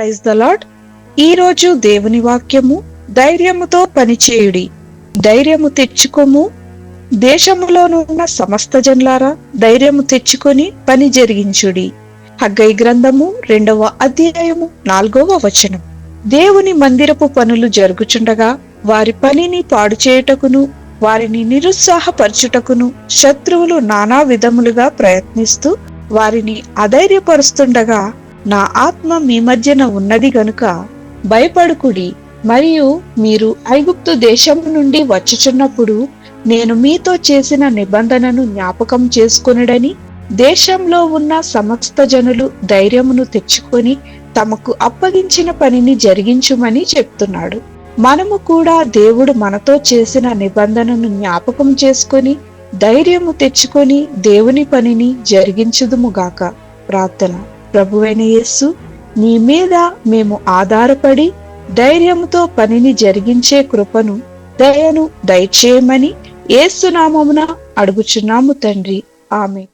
Praise the lord ఈ రోజు దేవుని వాక్యము ధైర్యముతో పనిచేయుడి. ధైర్యము తెచ్చుకోము. దేశములోనున్న సమస్త జన్లారా ధైర్యము తెచ్చుకొని పని జరిగించుడి. హగ్గై గ్రంథము రెండవ అధ్యాయము నాలుగవ వచనం. దేవుని మందిరపు పనులు జరుగుచుండగా వారి పనిని పాడు చేయుటకును వారిని నిరుత్సాహపరచుటకును శత్రువులు నానా విధములుగా ప్రయత్నిస్తూ వారిని అధైర్యపరుస్తుండగా నా ఆత్మ మీ మధ్యన ఉన్నది గనుక భయపడుకుడి. మరియు మీరు ఐగుప్తు దేశం నుండి వచ్చుచున్నప్పుడు నేను మీతో చేసిన నిబంధనను జ్ఞాపకం చేసుకొనుడని దేశంలో ఉన్న సమస్త జనులు ధైర్యమును తెచ్చుకొని తమకు అప్పగించిన పనిని జరిగించుమని చెప్తున్నాడు. మనము కూడా దేవుడు మనతో చేసిన నిబంధనను జ్ఞాపకం చేసుకొని ధైర్యము తెచ్చుకొని దేవుని పనిని జరిగించుదుముగాక ప్రార్థన. ప్రభువైన యేస్సు నీ మీద మేము ఆధారపడి ధైర్యముతో పనిని జరిగించే కృపను దయను దయచేయమని ఏసునామమున అడుగుచున్నాము తండ్రి. ఆమె